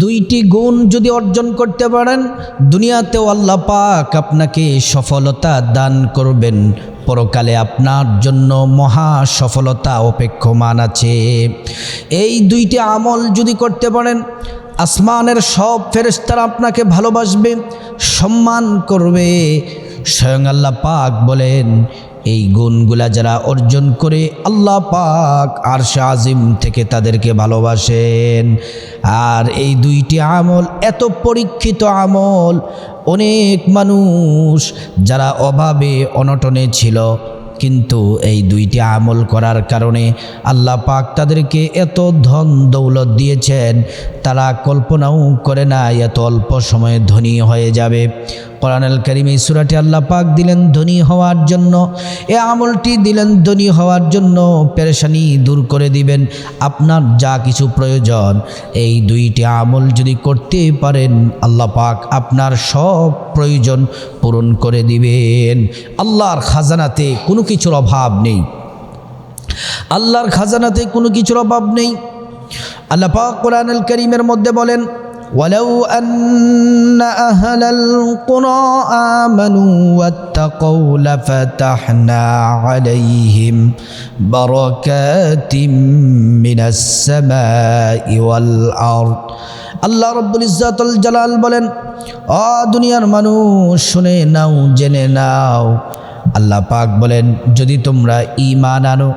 দুইটি গুণ যদি অর্জন করতে পারেন, দুনিয়াতেও আল্লাহ পাক আপনাকে সফলতা দান করবেন। পরকালে আপনার জন্য মহা সফলতা অপেক্ষমান আছে। এই দুইটি আমল যদি করতে পারেন, আসমানের সব ফেরেস্তারা আপনাকে ভালোবাসবে, সম্মান করবে। স্বয়ং আল্লাহ পাক বলেন এই গুণগুলা যারা অর্জন করে আল্লাহ পাক আর আজিম থেকে তাদেরকে ভালোবাসেন। আর এই দুইটি আমল, এত পরীক্ষিত আমল, অনেক মানুষ যারা অভাবে অনটনে ছিল, কিন্তু এই দুইটি আমল করার কারণে আল্লাহ পাক তাদেরকে এত ধন দৌলত দিয়েছেন, তারা কল্পনাও করে না এত অল্প সময়ে ধনী হয়ে যাবে। কোরআনুল করিম এই সুরাটি আল্লাহ পাক দিলেন ধনী হওয়ার জন্য। এ আমলটি দিলেন ধনী হওয়ার জন্য পেরেশানি দূর করে দিবেন। আপনার যা কিছু প্রয়োজন, এই দুইটি আমল যদি করতে পারেন, আল্লাহ পাক আপনার সব প্রয়োজন পূরণ করে দিবেন। আল্লাহর খাজানাতে কোনো কিছুর অভাব নেই। আল্লাহর খাজানাতে কোনো কিছুর অভাব নেই। আল্লাহ পাক কোরআনুল করিমের মধ্যে বলেন ولو أن أهل القرى آمنوا واتقوا لفتحنا عليهم بركات من السماء والأرض আল্লাহ রব্বুল ইজ্জাতুল জালাল বলেন অ দুনিয়ার মানুষ শুনে নাও জেনে নাও আল্লাহ পাক বলেন যদি তোমরা ঈমান আনো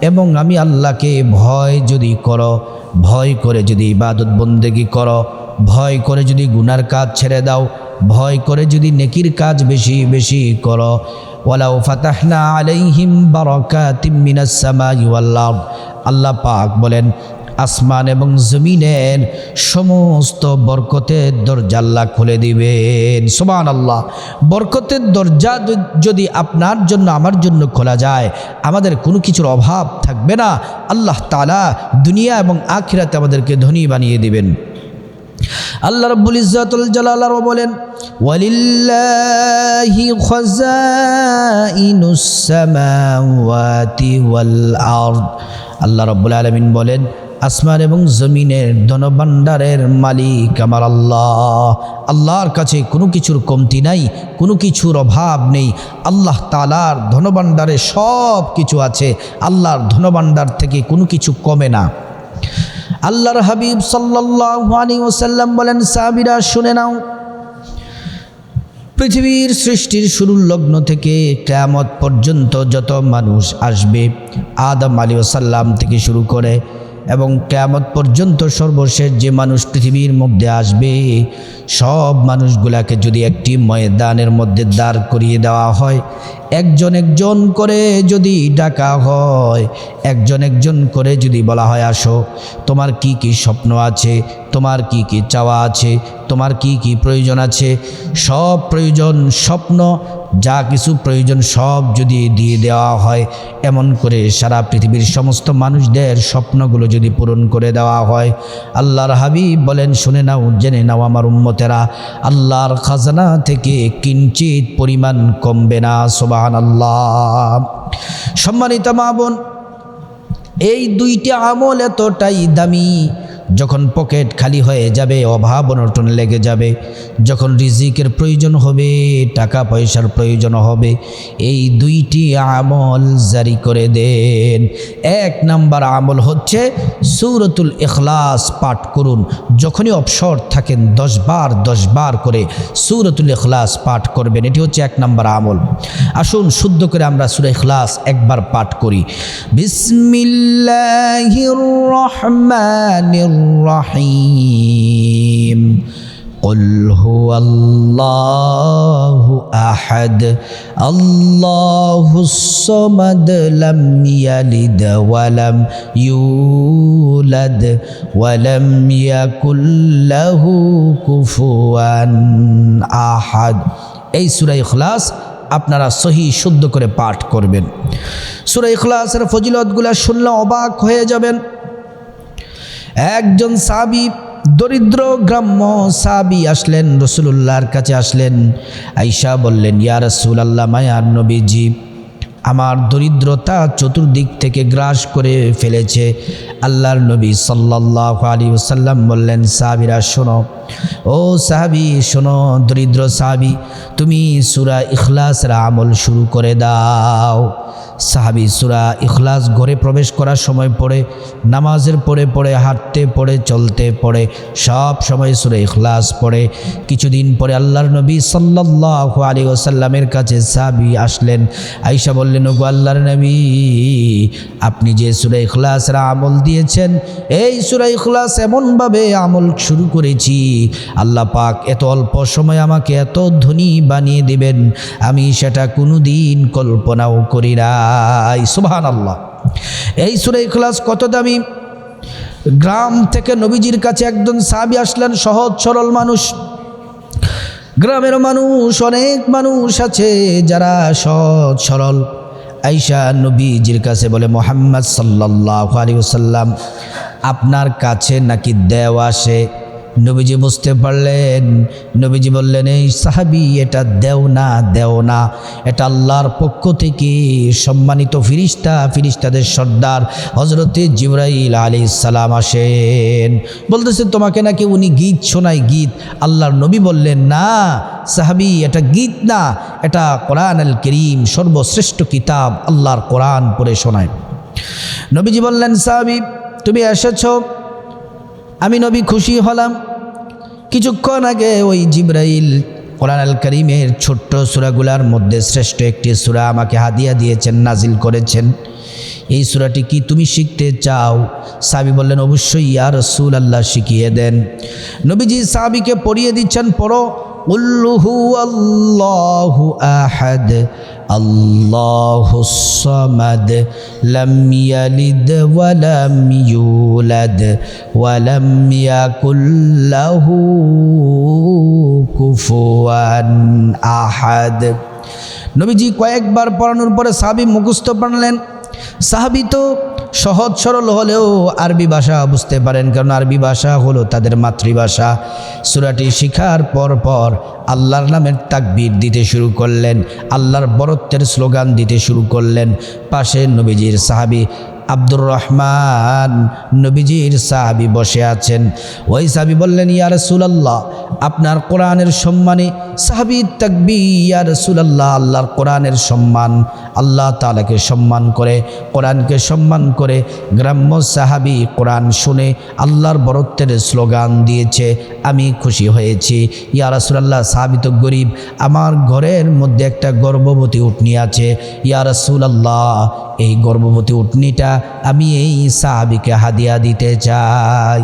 এবং আমি আল্লাহকে ভয় যদি করো ভয় করে যদি ইবাদত বন্দেগি করো ভয় করে যদি গুনার কাজ ছেড়ে দাও, ভয় করে যদি নেকির কাজ বেশি বেশি করো। ওয়ালাউ ফাতাহনা আলাইহিম বারাকাতিম মিনাস সামাই ওয়াল আরদ। আল্লাহ পাক বলেন, আসমান এবং জমিনের সমস্ত বরকতের দরজা আল্লাহ খুলে দিবেন। সোমান আল্লাহ বরকতের দরজা যদি আপনার জন্য, আমার জন্য খোলা যায়, আমাদের কোনো কিছুর অভাব থাকবে না। আল্লাহ তালা দুনিয়া এবং আখিরাতে আমাদেরকে ধনী বানিয়ে দিবেন। আল্লাহ রব্বুল ইজ্জাতুল জালাল আরও বলেন, ওয়ালিল্লাহি খাযাইনুস সামাওয়াতি ওয়াল আরদ। আল্লাহ রব্বুল আলামিন বলেন, আসমান এবং জমিনের ধনভাণ্ডারের মালিক আমার আল্লাহ। আল্লাহর কাছে কোনো কিছুর কমতি নাই, কোনো কিছুর অভাব নেই। আল্লাহ তালার ধনভাণ্ডারে সব কিছু আছে। আল্লাহর ধনভাণ্ডার থেকে কোনো কিছু কমে না। আল্লাহর হাবিব সাল্লাল্লাহু আলাইহি ওয়াসাল্লাম বলেন, সাহাবীরা শুনে নাও, পৃথিবীর সৃষ্টির শুরুর লগ্ন থেকে কেয়ামত পর্যন্ত যত মানুষ আসবে, আদম আলী ওসাল্লাম থেকে শুরু করে এবং কেয়ামত পর্যন্ত সর্বশেষ যে মানুষ পৃথিবীর মধ্যে আসবে, সব মানুষগুলাকে যদি একটি ময়দানের মধ্যে দাঁড় করিয়ে দেওয়া হয় একজন একজন করে যদি ডাকা হয়, একজন একজন করে যদি বলা হয়, আসো, তোমার কি কি স্বপ্ন আছে, তোমার কি কি চাওয়া আছে, তোমার কি কি প্রয়োজন আছে, সব প্রয়োজন স্বপ্ন, যা কিছু প্রয়োজন সব যদি দিয়ে দেওয়া হয়, এমন করে সারা পৃথিবীর সমস্ত মানুষদের স্বপ্নগুলো যদি পূরণ করে দেওয়া হয়, আল্লাহর হাবিব বলেন, শুনে নাও, জেনে নাও আমার উম্মতেরা, আল্লাহর খাজানা থেকে কিঞ্চিত পরিমাণ কমবে না সোবাহান আল্লাহ সম্মানিত মা বোন এই দুইটি আমল এতটাই দামি যখন পকেট খালি হয়ে যাবে, অভাব অনটন লেগে যাবে, যখন রিজিকের প্রয়োজন হবে, টাকা পয়সার প্রয়োজন হবে, এই দুইটি আমল জারি করে দেন। এক নাম্বার আমল হচ্ছে সৌরতুল এখলাস পাঠ করুন। যখনই অবসর থাকেন, দশ বার দশ বার করে সৌরতুল এখলাস পাঠ করবেন। এটি হচ্ছে এক নাম্বার আমল। আসুন, শুদ্ধ করে আমরা সুরে এখলাস একবার পাঠ করি। বিসমিল্লাহির রহমানির রহিম قل هو الله أحد الله الصمد لم يلد ولم يولد ولم يكن له كفوا أحد এই সূরা ইখলাস আপনারা সহি শুদ্ধ করে পাঠ করবেন সূরা ইখলাসের ফজিলতগুলো শুনলে অবাক হয়ে যাবেন একজন সাবি দরিদ্র গ্রাম্য সাবি আসলেন রসুল্লাহর কাছে আসলেন। আইসা বললেন, ইয়া রসুল আল্লাহ মায়ার নবীজি। আমার দরিদ্রতা চতুর্দিক থেকে গ্রাস করে ফেলেছে। আল্লাহর নবী সাল্লাহ আলী ওসাল্লাম বললেন, সাহাবিরা, শোনো। ও সাহাবি, শোনো, দরিদ্র সাহাবি, তুমি সুরা ইখলাসের আমল শুরু করে দাও। সাহাবি সুরা ইখলাস ঘরে প্রবেশ করার সময় পড়ে, নামাজের পড়ে পড়ে, হাঁটতে পড়ে, চলতে পড়ে, সব সময় সুরা ইখলাস পড়ে। কিছুদিন পরে আল্লাহর নবী সাল্লাহ আলী ওসাল্লামের কাছে সাহাবি আসলেন আইসা বললেন ওগো আল্লাহর নবী, আপনি যে সুরাই ইখলাসের আমল দিয়েছেন, এই সুরা ইখলাস এমনভাবে আমল শুরু করেছি। আল্লাহ পাক এত অল্প সময় আমাকে এত ধনী বানিয়ে দিবেন, আমি সেটা কোনো দিন কল্পনাও করি নাই। সুবহান আল্লাহ এই সুরাই ইখলাস কত দামি। গ্রাম থেকে নবীজির কাছে একজন সাবি আসলেন, সহজ সরল মানুষ। গ্রামের মানুষ, অনেক মানুষ আছে যারা সৎ সরল। আইসা নবীজির কাছে বলে মোহাম্মদ সাল্লাহ আলী সাল্লাম আপনার কাছে নাকি দেওয়া আসে নবীজি বুঝতে পারলেন। নবীজি বললেন, এই সাহাবি, এটা দেও না দেও না। এটা আল্লাহর পক্ষ থেকে সম্মানিত ফিরিস্তা, ফিরিস্তাদের সর্দার হজরতে জিব্রাইল আলী সালাম আসেন। বলতেছেন তোমাকে নাকি উনি গীত শোনায়, গীত? আল্লাহর নবী বললেন, না, সাহাবি, এটা গীত না। এটা কোরআন আল করিম, সর্বশ্রেষ্ঠ কিতাব আল্লাহর কোরআন পড়ে শোনায়। নবীজি বললেন, সাহাবি, তুমি এসেছ আমি নবী খুশি হলাম। কিছুক্ষণ আগে ওই জিব্রাইল কোরআন আল করিমের ছোট্ট সুরাগুলার মধ্যে শ্রেষ্ঠ একটি সুরা আমাকে হাদিয়া দিয়েছেন, নাজিল করেছেন। এই সুরাটি কি তুমি শিখতে চাও? সাবি বললেন, অবশ্যই, ইয়া রসুল আল্লাহ শিখিয়ে দেন। নবীজি সাবিকে পড়িয়ে দিচ্ছেন, পড়ো। উল্লুহু আল্লাহু আহাদ আল্লাহু সামাদ লাম ইয়ালিদ ওয়ালাম ইউলাদ ওয়ালাম ইয়াকুল লাহু কুফুয়ান আহাদ নবীজি কয়েকবার পড়ানোর পরে সাহাবি মুখস্থ পারলেন সাহাবি তো সহজ সরল হলেও আরবি ভাষা বুঝতে পারেন, কারণ আরবি ভাষা হলো তাদের মাতৃভাষা। সুরাটি শিখার পর পর আল্লাহর নামের তাকবির দিতে শুরু করলেন, আল্লাহর বরত্বের স্লোগান দিতে শুরু করলেন। পাশে নবীজির সাহাবি আব্দুর রহমান নবীজির সাহাবি বসে আছেন। ওই সাহাবি বললেন, ইয়া রসুলাল্লাহ, আপনার কোরআনের সম্মানে সাহাবি তাকবি ইয়া রসুলাল্লাহ, আল্লাহর কোরআনের সম্মান, আল্লাহ তালাকে সম্মান করে, কোরআনকে সম্মান করে, গ্রাম্য সাহাবি কোরআন শুনে আল্লাহর বরত্বের স্লোগান দিয়েছে, আমি খুশি হয়েছি। ইয়া রসুলাল্লাহ, সাহাবি তো গরিব, আমার ঘরের মধ্যে একটা গর্ভবতী উটনি আছে। ইয়া রসুলাল্লাহ এই গর্ভবতী উটনিটা আমি এই সাহাবিকে হাদিয়া দিতে চাই।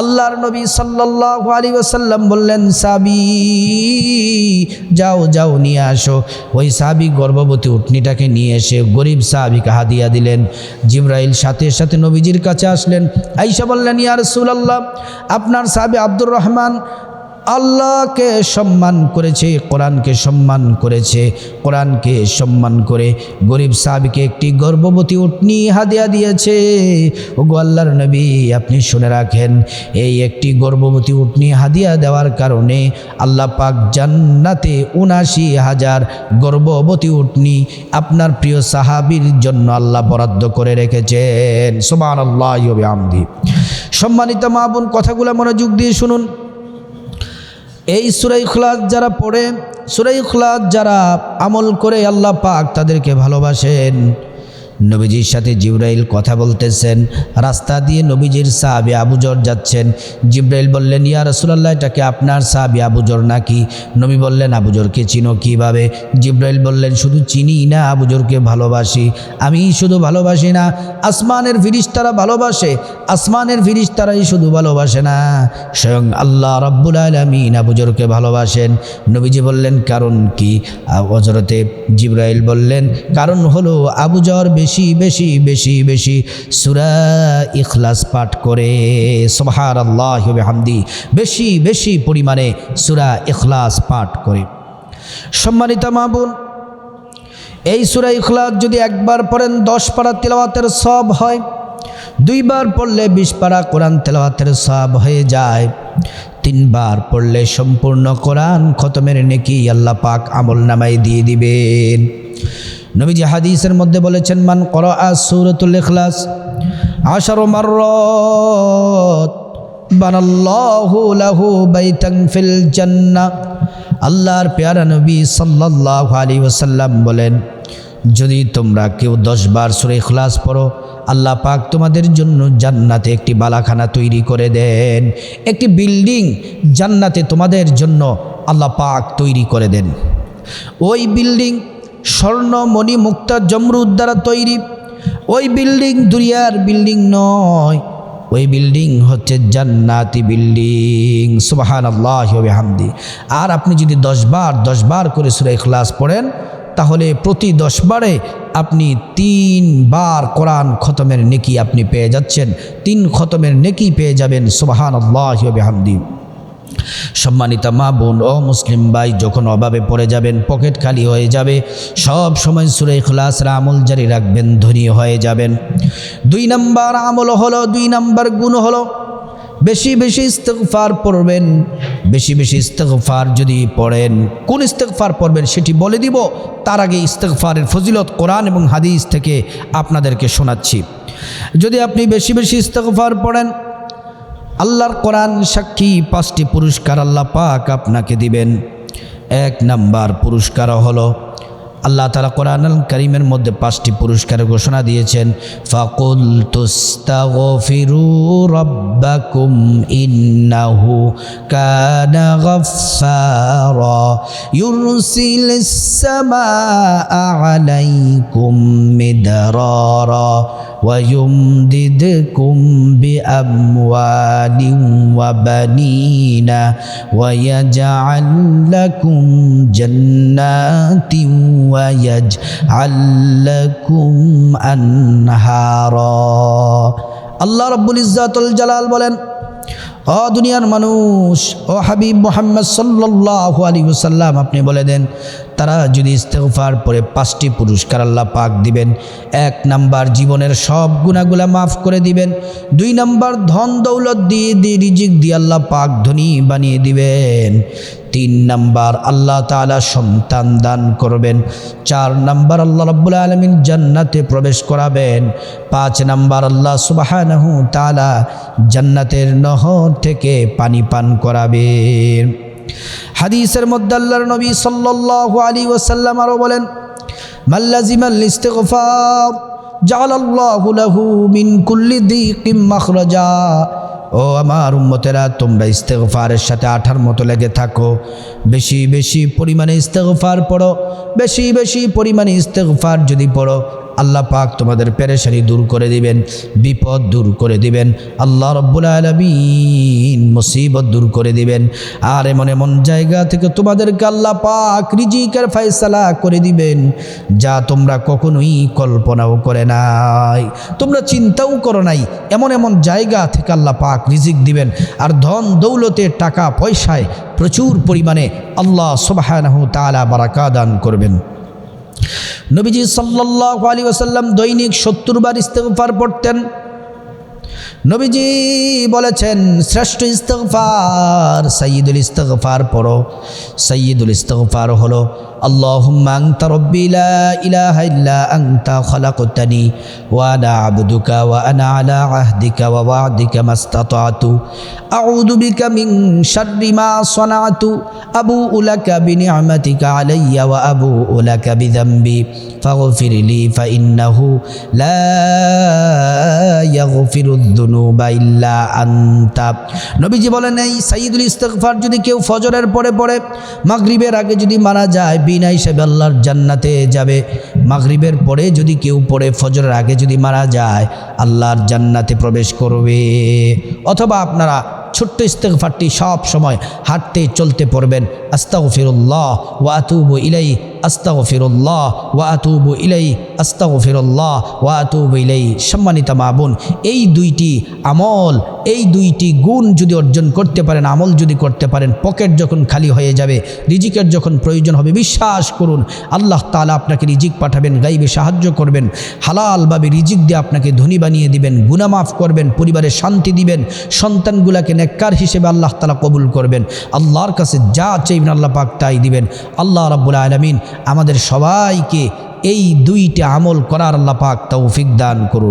আল্লাহর নবী সাল্লাল্লাহু আলাইহি ওয়াসাল্লাম বললেন সাবি যাও যাও, নিয়ে আসো। ওই সাহাবি গর্ভবতী উটনিটাকে নিয়ে এসে গরিব সাহাবিকে হাদিয়া দিলেন। জিব্রাইল সাথে সাথে নবীজির কাছে আসলেন। আইসা বললেন, ইয়া রাসূলুল্লাহ, আপনার সাহাবি আব্দুর রহমান আল্লাহকে সম্মান করেছে, কোরআনকে সম্মান করেছে, কোরআনকে সম্মান করে গরিব সাহাবিকে একটি গর্ভবতী উটনি হাদিয়া দিয়েছে। ও গো আল্লাহর নবী, আপনি শুনে রাখেন, এই একটি গর্ভবতী উটনি হাদিয়া দেওয়ার কারণে আল্লাহ পাক জান্নাতে উনাশি হাজার গর্ভবতী উটনি আপনার প্রিয় সাহাবির জন্য আল্লাহ বরাদ্দ করে রেখেছেন। সোমান আল্লাহ আমদি সম্মানিত মা বোন, কথাগুলো মনোযোগ দিয়ে শুনুন। এই সুরাই খুলাদ যারা পড়ে সুরাই খুলাদ যারা আমল করে আল্লাহ পাক তাদেরকে ভালোবাসেন। নবীজির সাথে জিব্রাইল কথা বলতেছেন। রাস্তা দিয়ে নবীজির সাহাবি আবুজর যাচ্ছেন। জিব্রাইল বললেন, ইয়া রসুলাল্লাহ এটাকে আপনার সাহাবি আবুজর নাকি? নবী বললেন আবুজরকে চিনো কীভাবে? জিব্রাইল বললেন, শুধু চিনি না আবুজরকে ভালোবাসি। আমি শুধু ভালোবাসি না, আসমানের ফিরিস্তারা ভালোবাসে, আসমানের ফিরিস্তারাই শুধু ভালোবাসে না। স্বয়ং আল্লাহ রাব্বুল আলমিন আবুজরকে ভালোবাসেন। নবীজি বললেন, কারণ কি? হজরতে জিব্রাইল বললেন, কারণ হলো আবুজর বেশি বেশি বেশি বেশি বেশি। সুরা ইখলাস পাঠ করে সোহার আল্লাহ হামদি বেশি বেশি পরিমাণে সুরা ইখলাস পাঠ করে। সম্মানিত মাহবুন এই সুরা ইখলাস যদি একবার পড়েন, দশ পারা তেলাওয়াতের সব হয়। দুইবার পড়লে বিশ পারা কোরআন তেলাওয়াতের সব হয়ে যায়। তিনবার পড়লে সম্পূর্ণ কোরআন খতমের নেকি আল্লাহ পাক আমল নামাই দিয়ে দিবেন। নবীজি হাদিসের মধ্যে বলেছেন, মান কর সুরতুল ইখলাস আশারো বানাল্লাহু লাহু আল্লাহর পেয়ারা নবী সাল্লাল্লাহু আলাইহি ওয়াসাল্লাম বলেন, যদি তোমরা কেউ দশ বার সুরে ইখলাস পড়ো, আল্লাহ পাক তোমাদের জন্য জান্নাতে একটি বালাখানা তৈরি করে দেন। একটি বিল্ডিং জান্নাতে তোমাদের জন্য আল্লাহ পাক তৈরি করে দেন। ওই বিল্ডিং স্বর্ণ মণি মুক্তা জমরুদ দ্বারা তৈরি। ওই বিল্ডিং দুনিয়ার বিল্ডিং নয়। ওই বিল্ডিং হচ্ছে জান্নাতি বিল্ডিং। সুবাহান আল্লাহ হামদি আর আপনি যদি দশবার দশবার করে সুরে ক্লাস পড়েন, তাহলে প্রতি দশবারে আপনি তিনবার কোরআন খতমের নেকি আপনি পেয়ে যাচ্ছেন। তিন খতমের নেকি পেয়ে যাবেন। সুবাহান আল্লাহ হামদি সম্মানিতা মা বোন ও মুসলিম ভাই, যখন অভাবে পড়ে যাবেন, পকেট খালি হয়ে যাবে, সব সময় সুরে খলাসের আমল জারি রাখবেন, ধনী হয়ে যাবেন। দুই নাম্বার আমল হলো, দুই নাম্বার গুণ হলো, বেশি বেশি ইস্তেকফার পড়বেন, বেশি বেশি ইস্তেকফার যদি পড়েন। কোন ইস্তেকফার পড়বেন সেটি বলে দিব, তার আগে ইস্তেকফারের ফজিলত কোরআন এবং হাদিস থেকে আপনাদেরকে শোনাচ্ছি। যদি আপনি বেশি বেশি ইস্তেকফার পড়েন আল্লাহর কোরআন সাক্ষী পাঁচটি পুরস্কার আল্লাহ পাক আপনাকে দিবেন। এক নাম্বার পুরস্কার হলো, আল্লাহ তালা কোরআন করিমের মধ্যে পাঁচটি পুরস্কারের ঘোষণা দিয়েছেন ফাকুল তুস্তাগফিরু ويمددكم بأموال وبنين ويجعل لكم جنات ويجعل لكم أنهارا আল্লাহ রব্বুল ইজ্জাতুল জালাল বলেন ও দুনিয়ার মানুষ ও হাবিব মোহাম্মদ সাল্লাহ আলী সাল্লাম আপনি বলে দেন তারা যদি ইস্তেফার পরে পাঁচটি পুরস্কার আল্লাহ পাক দিবেন। এক নাম্বার, জীবনের সব গুণাগুলা মাফ করে দিবেন। দুই নাম্বার, ধন দৌলত দিয়ে দিয়ে রিজিক দিয়ে আল্লাহ পাক ধনী বানিয়ে দিবেন। তিন নাম্বার, আল্লাহ তালা সন্তান দান করবেন। চার নাম্বার, আল্লাহ রব্বুল আলমিন জান্নাতে প্রবেশ করাবেন। পাঁচ নাম্বার, আল্লাহ সুবাহানহু তালা জান্নাতের নহর থেকে পানি পান করাবেন। হাদিসের মধ্যে আল্লাহর নবী সাল্লাল্লাহু আলী ওয়াসাল্লাম আরও বলেন মাল্লাজিমাল ইস্তেগফার জালাল্লাহু লাহু মিন কুল্লি দিকিম মাখরাজা। ও আমার উম্মতেরা, তোমরা ইস্তেগফারের সাথে আঠার মতো লেগে থাকো। বেশি বেশি পরিমাণে ইস্তেগফার পড়ো, বেশি বেশি পরিমাণে ইস্তেগফার যদি পড়ো আল্লাহ পাক তোমাদের পেরেশানি দূর করে দিবেন, বিপদ দূর করে দিবেন, আল্লাহ রব্বুল আলমিন মুসিবত দূর করে দিবেন। আর এমন এমন জায়গা থেকে তোমাদেরকে আল্লাহ পাক রিজিকের ফায়সালা করে দিবেন, যা তোমরা কখনোই কল্পনাও করে নাই, তোমরা চিন্তাও করো নাই। এমন এমন জায়গা থেকে আল্লাহ পাক রিজিক দিবেন, আর ধন দৌলতে টাকা পয়সায় প্রচুর পরিমাণে আল্লাহ সুবাহ তালা বারাকা দান করবেন। নবীজি সাল্লাহ আলী ওসাল্লাম দৈনিক সত্তর বার ইস্তেফার পড়তেন। নবীজি বলেছেন, শ্রেষ্ঠ ইস্তফার সঈদুল ইস্তফার পড়ো। সঈদুল ইস্তফার হলো, আল্লাহুম্মা আংতা রব্বি লা ইলাহা ইল্লা আংতা খলাকতানি ওয়া আনা আবদুকা ওয়া আনা আলা আহদিকা ওয়া ওয়াদিকা মাস্তাতাতু। আউযু বিকা মিন শাররি মা সানাতু। আবুউ লাকা বিনিআমাতিকা আলাইয়া ওয়া আবুউ লাকা বিযামবি। ফাগফিরলি ফাইন্নাহু লা ইয়াগফিরুদ যুনুবা ইল্লা আন্তাব। নবীজি বলেন, এই সাইদুল ইস্তেকফার যদি কেউ ফজরের পরে পরে মাগরিবের আগে যদি মারা যায়, বিনা হিসেবে আল্লাহর জান্নাতে যাবে। মাগরিবের পরে যদি কেউ পড়ে, ফজরের আগে যদি মারা যায়, আল্লাহর জান্নাতে প্রবেশ করবে। অথবা আপনারা ছোট্ট ইস্তেকফারটি সব সময় হাঁটতে চলতে পড়বেন। আস্তাউফিরুল্লাহ ওয়াতুবু ইলাই আস্তাও ফিরুল্লাহ ওয়া আতুবু ইলাই আস্তাও ফিরুল্লাহ ওয়া আতুবু ইলাই সম্মানিতা মা বোন, এই দুইটি আমল, এই দুইটি গুণ যদি অর্জন করতে পারেন, আমল যদি করতে পারেন, পকেট যখন খালি হয়ে যাবে, রিজিকের যখন প্রয়োজন হবে, বিশ্বাস করুন, আল্লাহ তালা আপনাকে রিজিক পাঠাবেন, গাইবে সাহায্য করবেন, হালালভাবে রিজিক দিয়ে আপনাকে ধনী বানিয়ে দিবেন, গুনামাফ করবেন, পরিবারে শান্তি দিবেন, সন্তানগুলাকে নেককার হিসেবে আল্লাহ তালা কবুল করবেন, আল্লাহর কাছে যা চাইবেন আল্লাহ পাক তাই দিবেন, আল্লাহ রাব্বুল আলমিন আমাদের সবাইকে এই দুইটা আমল করার লাপাক পাক তৌফিক দান করুন।